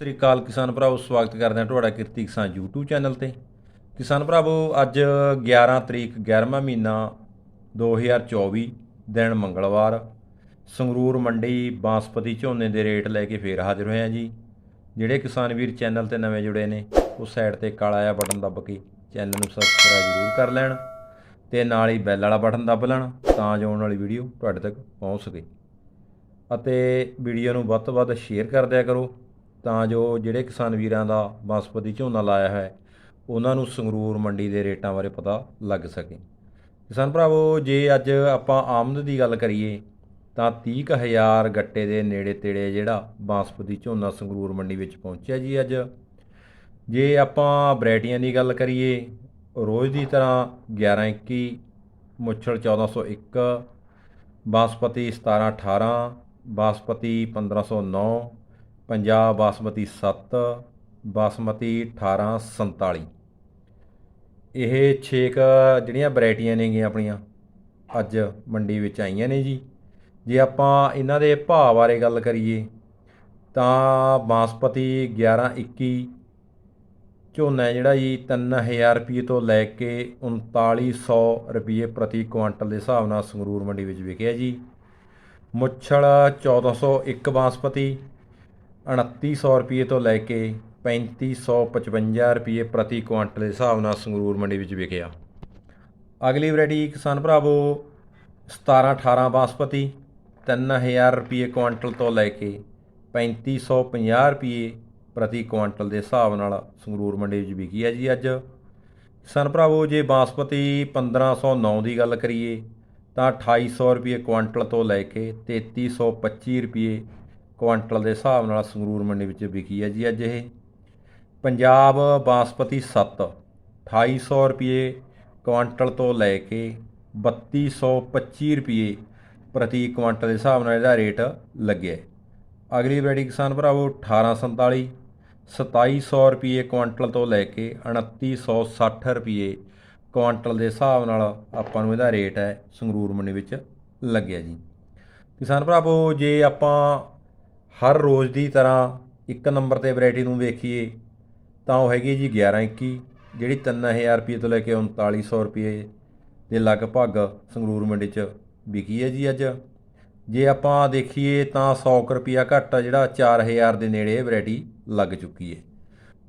ਸਤਿ ਸ੍ਰੀ ਅਕਾਲ ਕਿਸਾਨ ਭਰਾਵੋ, ਸਵਾਗਤ ਕਰਦੇ ਹਾਂ ਤੁਹਾਡਾ ਕਿਰਤੀ ਕਿਸਾਨ YouTube ਚੈਨਲ ਤੇ। ਕਿਸਾਨ ਭਰਾਵੋ, ਅੱਜ 11 ਤਰੀਕ 11ਵਾਂ ਮਹੀਨਾ 2024 ਦਿਨ ਮੰਗਲਵਾਰ। ਸੰਗਰੂਰ ਮੰਡੀ ਬਾਸਪਤੀ ਝੋਨੇ ਦੇ ਰੇਟ ਲੈ ਕੇ ਫੇਰ ਹਾਜ਼ਰ ਹੋਏ ਆ ਜੀ। ਜਿਹੜੇ ਕਿਸਾਨ ਵੀਰ ਚੈਨਲ ਤੇ ਨਵੇਂ ਜੁੜੇ ਨੇ, ਉਹ ਸਾਈਡ ਤੇ ਕਾਲਾ ਜਿਹਾ ਬਟਨ ਦੱਬ ਕੇ ਚੈਨਲ ਨੂੰ ਸਬਸਕ੍ਰਾਈਬ ਜ਼ਰੂਰ ਕਰ ਲੈਣ ਤੇ ਨਾਲ ਹੀ ਬੈਲ ਵਾਲਾ ਬਟਨ ਦੱਬ ਲੈਣ ਤਾਂ ਜੋ ਆਉਣ ਵਾਲੀ ਵੀਡੀਓ ਤੁਹਾਡੇ ਤੱਕ ਪਹੁੰਚ ਸਕੇ। ਅਤੇ ਵੀਡੀਓ ਨੂੰ ਵੱਧ ਤੋਂ ਵੱਧ ਸ਼ੇਅਰ ਕਰ ਦਿਆ ਕਰੋ। ਤਾਂ ਜੋ ਜਿਹੜੇ ਕਿਸਾਨ ਵੀਰਾਂ ਦਾ ਬਾਸਪਤੀ ਝੋਨਾ ਲਾਇਆ ਹੈ, ਉਹਨਾਂ ਨੂੰ ਸੰਗਰੂਰ ਮੰਡੀ ਦੇ ਰੇਟਾਂ ਬਾਰੇ ਪਤਾ ਲੱਗ ਸਕੇ। ਕਿਸਾਨ ਭਰਾਵੋ, ਜੇ ਅੱਜ ਆਪਾਂ ਆਮਦ ਦੀ ਗੱਲ ਕਰੀਏ, ਤਾਂ 30000 ਗੱਟੇ ਦੇ ਨੇੜੇ ਤੇੜੇ ਜਿਹੜਾ ਬਾਸਪਤੀ ਝੋਨਾ ਸੰਗਰੂਰ ਮੰਡੀ ਵਿੱਚ ਪਹੁੰਚਿਆ ਜੀ ਅੱਜ। ਜੇ ਆਪਾਂ ਵੈਰਾਈਟੀਆਂ ਦੀ ਗੱਲ ਕਰੀਏ, ਰੋਜ਼ ਦੀ ਤਰ੍ਹਾਂ 1121 ਮੁੱਛਲ 1401 ਬਾਸਪਤੀ 1718 ਬਾਸਪਤੀ 1509 ਪੰਜਾਬ ਬਾਸਮਤੀ 7 ਬਾਸਮਤੀ 1847 ਇਹ 6 ਜਿਹੜੀਆਂ ਵੈਰਾਈਟੀਆਂ ਨੇਗੀਆਂ ਆਪਣੀਆਂ, ਅੱਜ ਮੰਡੀ ਵਿੱਚ ਆਈਆਂ ਨੇ ਜੀ। ਜੇ ਆਪਾਂ ਇਹਨਾਂ ਦੇ ਭਾਅ ਬਾਰੇ ਗੱਲ ਕਰੀਏ, ਤਾਂ ਬਾਸਪਤੀ 1121 ਝੋਨਾ ਜਿਹੜਾ ਜੀ 3000 ਰੁਪਏ ਤੋਂ ਲੈ ਕੇ 3900 ਰੁਪਏ ਪ੍ਰਤੀ ਕੁਇੰਟਲ ਦੇ ਹਿਸਾਬ ਨਾਲ ਸੰਗਰੂਰ ਮੰਡੀ ਵਿੱਚ ਵਿਕਿਆ ਜੀ। ਮੁੱਛਲ 1401 ਬਾਸਪਤੀ 2900 ਰੁਪਏ ਤੋਂ ਲੈ ਕੇ 3555 ਰੁਪਏ ਪ੍ਰਤੀ ਕੁਆਂਟਲ ਦੇ ਹਿਸਾਬ ਨਾਲ ਸੰਗਰੂਰ ਮੰਡੀ ਵਿੱਚ ਵਿਕਿਆ। ਅਗਲੀ ਵੈਰਾਈਟੀ ਕਿਸਾਨ ਭਰਾਵੋ 17 18 ਬਾਸਪਤੀ 3000 ਰੁਪਏ ਕੁਆਂਟਲ ਤੋਂ ਲੈ ਕੇ 3550 ਰੁਪਏ ਪ੍ਰਤੀ ਕੁਆਂਟਲ ਦੇ ਹਿਸਾਬ ਨਾਲ ਸੰਗਰੂਰ ਮੰਡੀ ਵਿੱਚ ਵਿਕੀ ਹੈ ਜੀ ਅੱਜ। ਕਿਸਾਨ ਭਰਾਵੋ, ਜੇ ਬਾਸਪਤੀ 1509 ਦੀ ਗੱਲ ਕਰੀਏ, ਤਾਂ 2800 ਰੁਪਏ ਕੁਆਂਟਲ ਤੋਂ ਲੈ ਕੇ 3325 ਰੁਪਏ ਕੁਆਂਟਲ ਦੇ ਹਿਸਾਬ ਨਾਲ ਸੰਗਰੂਰ ਮੰਡੀ ਵਿੱਚ ਵਿਕੀ ਹੈ ਜੀ ਅੱਜ ਇਹ। ਪੰਜਾਬ ਬਾਸਪਤੀ 7 2800 ਰੁਪਏ ਕੁਆਂਟਲ ਤੋਂ ਲੈ ਕੇ 3225 ਰੁਪਏ ਪ੍ਰਤੀ ਕੁਆਂਟਲ ਦੇ ਹਿਸਾਬ ਨਾਲ ਇਹਦਾ ਰੇਟ ਲੱਗਿਆ ਅਗਲੀ ਵੈਰਾਈਟੀ ਕਿਸਾਨ ਭਰਾਵੋ 1847 2700 ਰੁਪਏ ਕੁਆਂਟਲ ਤੋਂ ਲੈ ਕੇ 2960 ਰੁਪਏ ਕੁਆਂਟਲ ਦੇ ਹਿਸਾਬ ਨਾਲ ਆਪਾਂ ਨੂੰ ਇਹਦਾ ਰੇਟ ਹੈ ਸੰਗਰੂਰ ਮੰਡੀ ਵਿੱਚ ਲੱਗਿਆ ਜੀ। ਕਿਸਾਨ ਭਰਾਵੋ, ਜੇ ਆਪਾਂ ਹਰ ਰੋਜ਼ ਦੀ ਤਰ੍ਹਾਂ ਇੱਕ ਨੰਬਰ ਤੇ ਵੈਰਾਈਟੀ ਨੂੰ ਵੇਖੀਏ, ਤਾਂ ਉਹ ਹੈਗੀ ਜੀ 1121 ਜਿਹੜੀ 3000 ਰੁਪਏ ਤੋਂ ਲੈ ਕੇ 3900 ਰੁਪਏ ਦੇ ਲਗਭਗ ਸੰਗਰੂਰ ਮੰਡੀ 'ਚ ਵਿਕੀ ਹੈ ਜੀ ਅੱਜ। ਜੇ ਆਪਾਂ ਦੇਖੀਏ ਤਾਂ 100 ਕੁ ਰੁਪਿਆ ਘੱਟ ਜਿਹੜਾ 4000 ਦੇ ਨੇੜੇ ਇਹ ਵੈਰਾਈਟੀ ਲੱਗ ਚੁੱਕੀ ਹੈ।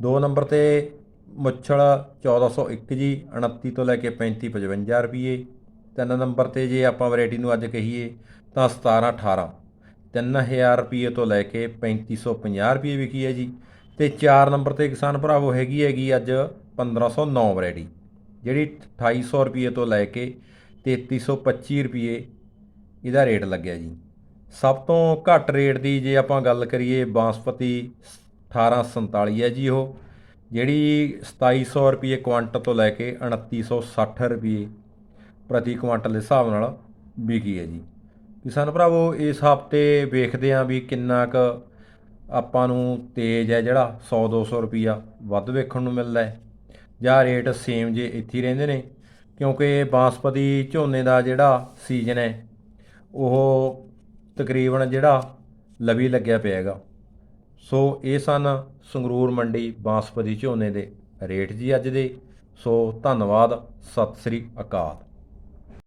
ਦੋ ਨੰਬਰ ਤੇ ਮੁੱਛਲ 1401 ਜੀ 29 ਤੋਂ ਲੈ ਕੇ 35 55 ਰੁਪਏ। ਤਿੰਨ ਨੰਬਰ ਤੇ ਜੇ ਆਪਾਂ ਵੈਰਾਈਟੀ ਨੂੰ ਅੱਜ ਕਹੀਏ, ਤਾਂ 17 18 3000 ਰੁਪਏ ਤੋਂ ਲੈ ਕੇ 3550 ਰੁਪਏ ਵਿਕੀ ਹੈ ਜੀ। ਤੇ 4 ਨੰਬਰ ਤੇ ਕਿਸਾਨ ਭਰਾਵੋ ਹੈਗੀ ਹੈਗੀ ਅੱਜ 1509 ਵੈਰਾਈਟੀ, ਜਿਹੜੀ 2800 ਰੁਪਏ ਤੋਂ ਲੈ ਕੇ 3325 ਰੁਪਏ ਇਹਦਾ ਰੇਟ ਲੱਗਿਆ ਜੀ। ਸਭ ਤੋਂ ਘੱਟ ਰੇਟ ਦੀ ਜੇ ਆਪਾਂ ਗੱਲ ਕਰੀਏ, ਬਾਸਪਤੀ 1847 ਹੈ ਜੀ ਉਹ, ਜਿਹੜੀ 2700 ਰੁਪਏ ਕੁਆਂਟਲ ਤੋਂ ਲੈ ਕੇ 2960 ਰੁਪਏ ਪ੍ਰਤੀ ਕੁਆਂਟਲ ਦੇ ਹਿਸਾਬ ਨਾਲ ਵਿਕੀ ਹੈ ਜੀ। ਕਿਸਾਨ ਭਰਾਵੋ, ਇਸ ਹਫ਼ਤੇ ਵੇਖਦੇ ਆਂ ਵੀ ਕਿੰਨਾ ਕੁ ਆਪਾਂ ਨੂੰ ਤੇਜ਼ ਹੈ ਜਿਹੜਾ 100 200 ਰੁਪਿਆ ਵੱਧ ਵੇਖਣ ਨੂੰ ਮਿਲਦਾ ਹੈ। ਜਾਂ ਰੇਟ ਸੇਮ ਜੇ ਇੱਥੇ ਹੀ ਰਹਿੰਦੇ ਨੇ, ਕਿਉਂਕਿ ਬਾਸਪਤੀ ਝੋਨੇ ਦਾ ਜਿਹੜਾ ਸੀਜ਼ਨ ਹੈ, ਉਹ ਤਕਰੀਬਨ ਜਿਹੜਾ ਲਵੀ ਲੱਗਿਆ ਪਿਆ ਹੈਗਾ। ਸੋ ਇਹ ਸਨ ਸੰਗਰੂਰ ਮੰਡੀ ਬਾਸਪਤੀ ਝੋਨੇ ਦੇ ਰੇਟ ਜੀ ਅੱਜ ਦੇ। ਸੋ ਧੰਨਵਾਦ, ਸਤਿ ਸ੍ਰੀ ਅਕਾਲ।